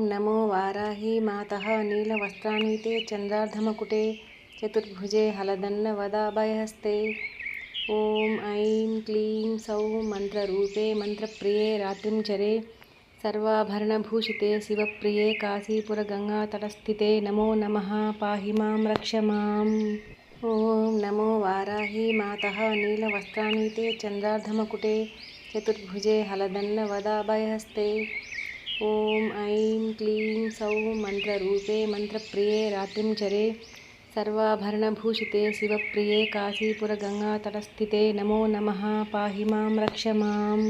ఓం నమో వారాహి మాత నీలవస్త్రాన్ని తే చంద్రార్ధమకుటే చతుర్భుజే హలదన్నవదాభయహస్తే ఓం ఐం క్లీం సౌ మంత్రరూపే మంత్రప్రియే రాత్రిం చరే సర్వాభరణభూషితే శివప్రియే కాశీపురగంగాతటస్థితే నమో నమ పాహి మాం రక్ష మాం ఓం నమో వారాహి మాత నీలవస్త్రాన్ని తే చంద్రార్ధమకుటే చతుర్భుజే హలదన్నవదాభయహస్తే ఓం ఐం క్లీం సౌ మంత్రరూపే మంత్రప్రియే రాత్రిం చరే సర్వాభరణభూషితే శివప్రియే కాశీపురగంగాతటస్థితే నమో నమ పాహి మాం రక్ష మాం.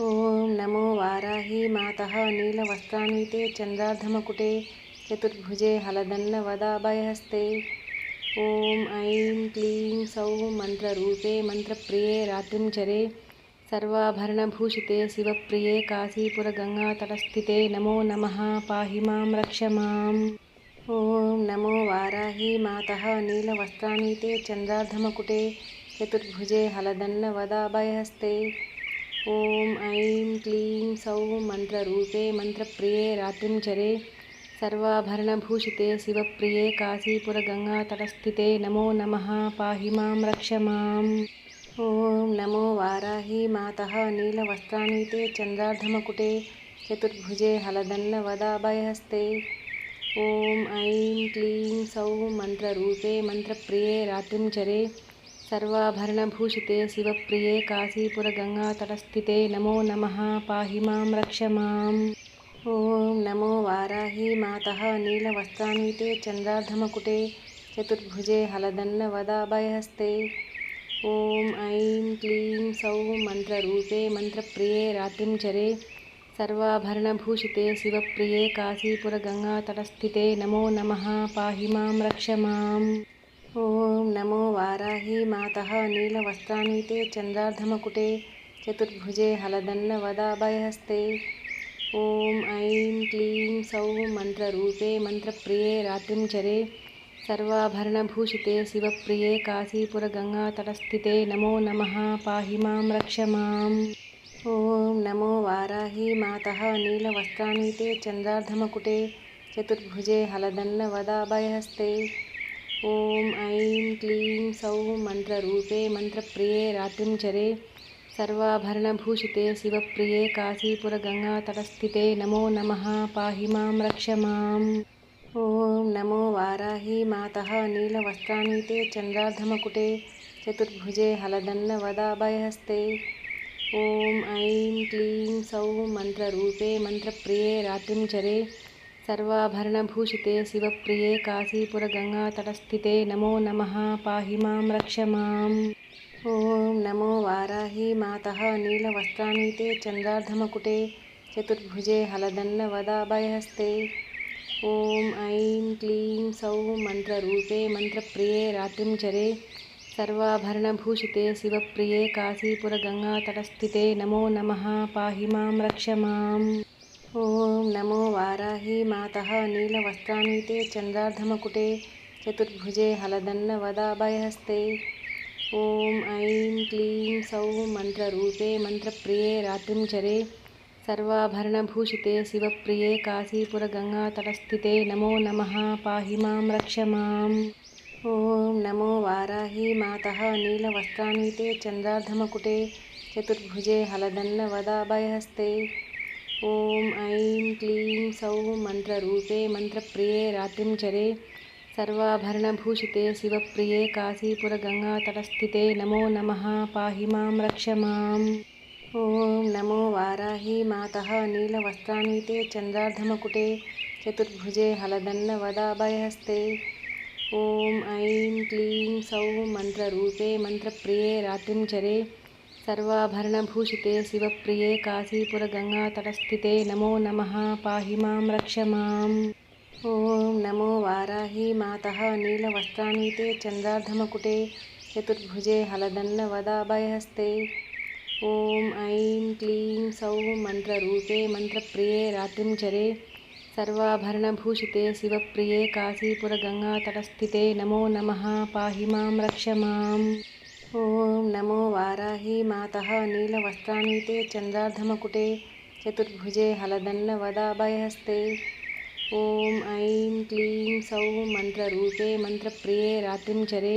ఓం నమో వారాహి మాత నీలవస్త్రాన్వితే చంద్రార్ధమకుటే చతుర్భుజే హలదన్నవదాభయహస్తే ఓం ఐం క్లీం సౌ మంత్రరూపే మంత్రప్రియే రాత్రిం చరే सर्वाभरणभूषिते शिवप्रिये काशीपुरगङ्गातटस्थिते नमो नमः पाहि मां रक्ष माम् ॐ नमो वाराही मातः नीलवस्त्रान्विते चन्द्रार्धमकुटे चतुर्भुजे हलदन्नवदाभयहस्ते ॐ ऐं क्लीं सौः मन्त्ररूपे मन्त्रप्रिये रात्रिं चरे सर्वाभरणभूषिते शिवप्रिये काशीपुरगङ्गातटस्थिते नमो नमः पाहि मां रक्ष माम् ఓం నమో వారాహి మాత నీలవస్త్రాన్ని తే చంద్రార్ధమకుటే చతుర్భుజే హలదన్నవదాభయహస్తే. ఓం ఐం క్లీం సౌం మంత్రరూపే మంత్రప్రియే రాత్రిం చరే సర్వాభరణభూషితే శివప్రియే కాశీపురగంగాతటస్థితే నమో నమ పాహి మాం రక్ష మాం. ఓం నమో వారాహి మాత నీలవస్త్రాన్ని తే చంద్రార్ధమకుటే చతుర్భుజే హలదన్నవదాభయహస్తే. ఓం ఐం క్లీం సౌ మంత్రరూపే మంత్రప్రియే రాత్రిం చరే సర్వాభరణభూషితే శివప్రియే కాశీపురగంగాతటస్థితే నమో నమ పాహి మాం రక్ష మాం. ఓం నమో వారాహి మాత నీలవస్త్రాన్వితే చంద్రార్ధమకుటే చతుర్భుజే హలదన్నవదాభయహస్తే ఓం ఐం క్లీం సౌ మంత్రరూపే మంత్రప్రియే రాత్రిం చరే काशीपुरगङ्गातटस्थिते नमो नमः पाहि मां रक्ष माम् ॐ नमो वाराही मातः नीलवस्त्रान्विते चन्द्रार्धमकुटे चतुर्भुजे हलदन्नवदाभयहस्ते ॐ ऐं क्लीं सौः मन्त्ररूपे मन्त्रप्रिये रात्रिं चरे सर्वाभरणभूषिते शिवप्रिये काशीपुरगङ्गातटस्थिते नमो नमः पाहि मां रक्ष माम् ॐ नमो वाराही मातः नीलवस्त्रान्विते चन्द्रार्धमकुटे चतुर्भुजे हलदन्नवदाभयहस्ते ॐ ऐं क्लीं सौः मन्त्ररूपे मन्त्रप्रिये रात्रिं चरे सर्वाभरणभूषिते शिवप्रिये काशीपुरगङ्गातटस्थिते नमो नमः पाहि मां रक्ष माम् ఓం నమో వారాహి మాత నీలవస్త్రానీతే చంద్రార్ధమకుటే చంద్రాధమకుటే చతుర్భుజే హలదన్నవదాభయహస్తే ఓం ఐం క్లీం సౌ మంత్రరూపే మంత్రప్రియే రాత్రిం చరే సర్వాభరణభూషితే శివప్రియే కాశీపురగంగాతటస్థితే నమో నమ పాహి మాం రక్ష మాం. ఓం నమో వారాహి మాత నీలవస్త్రానీతే చంద్రార్ధమకుటే చంద్రాధమకుటే చతుర్భుజే హలదన్నవదాభయహస్తే ఓం ఐం క్లీం సౌం మంత్రరూపే మంత్రప్రియే రాత్రిం చరే సర్వాభరణభూషితే శివప్రియే కాశీపురగంగాతటస్థితే నమో నమ పాహి మాం రక్ష మాం. ఓం నమో వారాహి మాత నీలవస్త్రాన్వితే చంద్రార్ధమకుటే చతుర్భుజే హలదన్నవదాభయహస్తే ఓం ఐం క్లీం సౌం మంత్రరూపే మంత్రప్రియే రాత్రిం చరే काशीपुरगङ्गातटस्थिते नमो नमः पाहि मां रक्ष माम् ॐ नमो वाराही मातः नीलवस्त्रान्विते चन्द्रार्धमकुटे चतुर्भुजे हलदन्नवदाभयहस्ते ॐ ऐं क्लीं सौः मन्त्ररूपे मन्त्रप्रिये रात्रिं चरे सर्वाभरणभूषिते शिवप्रिये काशीपुरगङ्गातटस्थिते नमो नमः पाहि मां रक्ष माम् ॐ नमो वाराही मातः नीलवस्त्रान्विते चन्द्रार्धमकुटे चतुर्भुजे हलदन्नवदाभयहस्ते ॐ ऐं क्लीं सौः मन्त्ररूपे मन्त्रप्रिये रात्रिं चरे सर्वाभरणभूषिते शिवप्रिये काशीपुरगङ्गातटस्थिते नमो नमः पाहि मां रक्ष माम् ఓం నమో వారాహి మాత నీలవస్త్రాన్ని తే చంద్రార్ధమకుటే చతుర్భుజే హలదన్నవదాభయహస్తే ఓం ఐం క్లీం సౌం మంత్రరూపే మంత్రప్రియే రాత్రిం చరే సర్వాభరణభూషితే శివప్రియే కాశీపురగంగాతటస్థితే నమో నమ పాహి మాం రక్ష మాం ఓం నమో వారాహి మాత నీలవస్త్రాన్ని తే చంద్రార్ధమకుటే చతుర్భుజే హలదన్నవదాభయహస్తే ఓం ఐం క్లీం సౌం మంత్రరూపే మంత్రప్రియే రాత్రిం చరే సర్వాభరణభూషితే శివప్రియే కాశీపురగంగాతటస్థితే నమో నమ పాహి మాం రక్ష మాం ఓం నమో వారాహి మాత నీలవస్త్రాన్వితే చంద్రార్ధమకుటే చతుర్భుజే హలదన్నవదాభయహస్తే ఓం ఐం క్లీం సౌం మంత్రరూపే మంత్రప్రియే రాత్రిం చరే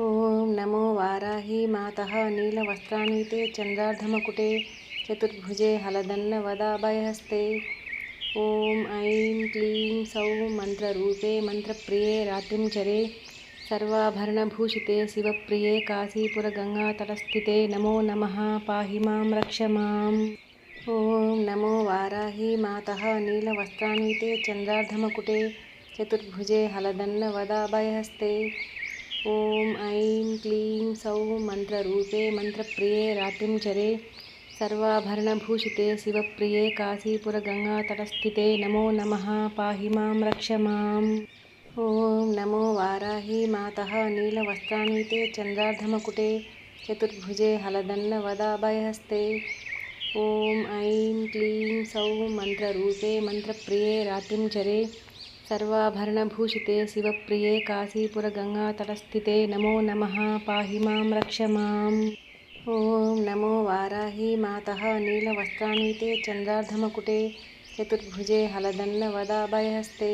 ఓం నమో వారాహి మాత నీలవస్త్రాన్వితే చంద్రార్ధమకుటే చతుర్భుజే హలదన్న హలదన్నవదాభయహస్తే ఓం ఐం క్లీం సౌం మంత్రరూపే మంత్రప్రియే రాత్రిం చరే సర్వాభరణభూషితే శివప్రియే కాశీపురగంగాతలస్థితే నమో నమ పాహి మాం రక్ష మాం. ఓం నమో వారాహి మాత నీలవస్త్రాన్వితే చంద్రార్ధమకుటే చతుర్భుజే హలదన్న హలదన్నవదాభయహస్తే ఓం ఐం క్లీం సౌ మంత్రరూపే మంత్రప్రియే రాత్రిం చరే సర్వాభరణభూషితే శివప్రియే కాశీపురగంగాతటస్థితే నమో నమ పాహి మాం రక్ష మాం. ఓం నమో వారాహి మాతः నీలవస్త్రాన్వితే చంద్రార్ధమకుటే చతుర్భుజే హలదన్నవదాభయహస్తే ఓం ఐం క్లీం సౌ మంత్రరూపే మంత్రప్రియే రాత్రిం చరే సర్వాభరణభూషితే శివప్రియే కాశీపురగంగాతటస్థితే నమో నమః పాహి మాం రక్ష మాం. ఓం నమో వారాహి మాతः నీలవస్త్రాన్వితే చంద్రార్ధమకుటే చతుర్భుజే హలదన్నవదాభయహస్తే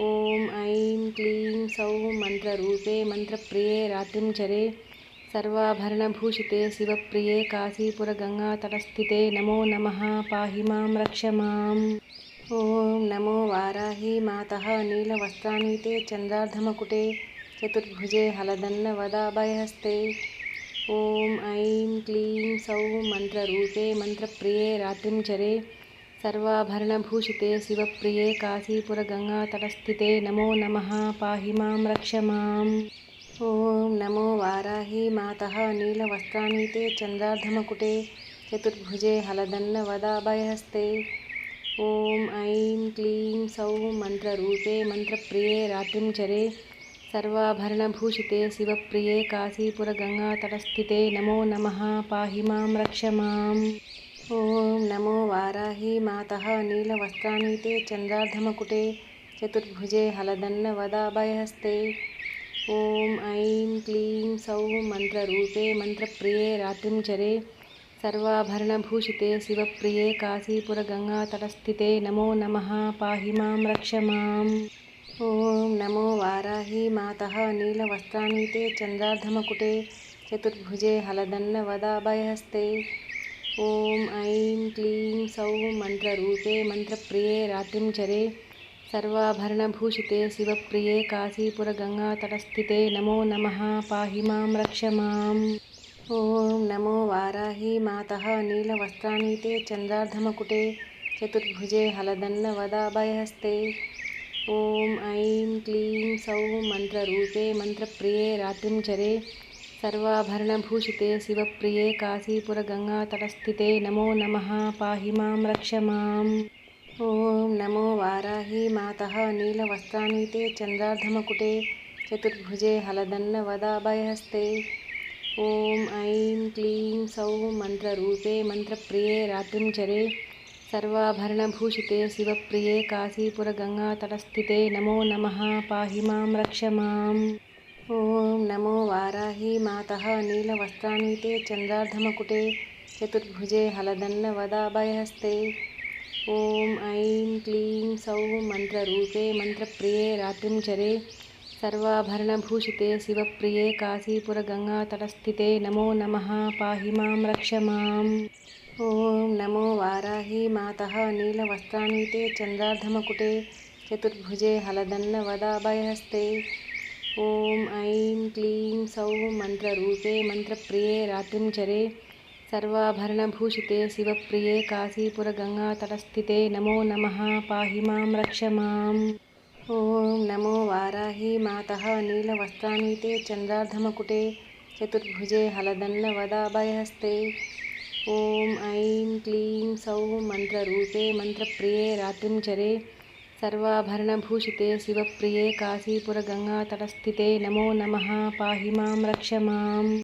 ఓం ఐం క్లీం సౌం మంత్రరూపే మంత్రప్రియే రాత్రిం చరే సర్వాభరణభూషితే శివప్రియే కాశీపురగంగాతటస్థితే నమో నమః పాహి మాం రక్ష మాం. ఓం నమో వారాహి మాతः నీలవస్త్రాన్వితే చంద్రార్ధమకుటే చతుర్భుజే హలదన్న వదాభయహస్తే. ఓం ఐం క్లీం సౌం మంత్రరూపే మంత్రప్రియే రాత్రిం చరే సర్వాభరణభూషితే శివప్రియే కాశీపురగంగాతటస్థితే నమో నమ పాహి మాం రక్ష మాం. ఓం నమో వారాహి మాతः నీలవస్త్రాన్వితే చంద్రార్ధమకుటే చతుర్భుజే హలదన్న వదాభయహస్తే. ఓం ఐం క్లీం సౌం మంత్రరూపే మంత్రప్రియే రాత్రిం చరే సర్వాభరణభూషితే శివప్రియే కాశీపురగంగాతటస్థితే నమో నమ పాహి మాం రక్ష మాం. ఓం నమో వారాహి మాతः నీలవస్త్రాన్వితే చంద్రార్ధమకుటే చతుర్భుజే హలదన్నవదాభయహస్తే ఓం ఐం క్లీం సౌం మంత్రరూపే మంత్రప్రియే రాత్రిం చరే సర్వాభరణభూషితే శివప్రియే కాశీపురగంగాతటస్థితే నమో నమః పాహి మాం రక్ష మాం. ఓం నమో వారాహి మాతः నీలవస్త్రాన్వితే చంద్రార్ధమకుటే చతుర్భుజే హలదన్నవదాభయహస్తే ఓం ఐం క్లీం సౌం మంత్రరూపే మంత్రప్రియే రాత్రిం చరే సర్వాభరణభూషితే శివప్రియే కాశీపురగంగాతటస్థితే నమో నమః పాహి మాం రక్ష మాం. ఓం నమో వారాహి మాతः నీలవస్త్రాన్వితే చంద్రార్ధమకుటే చతుర్భుజే హలదన్న హలదన్నవదాభయహస్తే ఓం ఐం క్లీం సౌం మంత్రరూపే మంత్రప్రియే రాత్రిం చరే సర్వాభరణభూషితే శివప్రియే కాశీపురగంగాతటస్థితే నమో నమ పాహి మాం రక్ష మాం. ఓం నమో వారాహి మాతः నీలవస్త్రాన్వితే చంద్రార్ధమకుటే చతుర్భుజే హలదన్న హలదన్నవదాభయహస్తే ఓం ఐం క్లీం సౌం మంత్రరూపే మంత్రప్రియే రాత్రిం చరే సర్వాభరణభూషితే శివప్రియే కాశీపురగంగాతటస్థితే నమో నమ పాహి మాం రక్ష మాం. ఓం నమో వారాహి మాత నీలవస్త్రాన్వితే చంద్రార్ధమకుటే చతుర్భుజే హలదన్నవదాభయహస్తే ఓం ఐం క్లీం సౌం మంత్రరూపే మంత్రప్రియే రాత్రిం చరే सर्वाभरणभूषिते शिवप्रिये काशीपुरगङ्गातटस्थिते नमो नमः पाहि मां रक्ष माम् ॐ नमो वाराहि मातः नीलवस्त्रान्विते चन्द्रार्धमकुटे चतुर्भुजे हलदन्नवदाभयहस्ते ॐ ऐं क्लीं सौं मन्त्ररूपे मन्त्रप्रिये रात्रिं चरे सर्वाभरणभूषिते शिवप्रिये काशीपुरगङ्गातटस्थिते नमो नमः पाहि मां रक्ष माम् ఓం నమో వారాహి మాత నీలవస్త్రాన్ని చంద్రార్ధమకుటే చతుర్భుజే హలదల్లవదాభయహస్తే ఓం ఐం క్లీం సౌ మంత్రరూపే మంత్రప్రియే రాత్రించరే సర్వాభరణభూషితే శివప్రియే కాశీపురగంగాతటస్థితే నమో నమ పాహి మాం రక్ష మాం.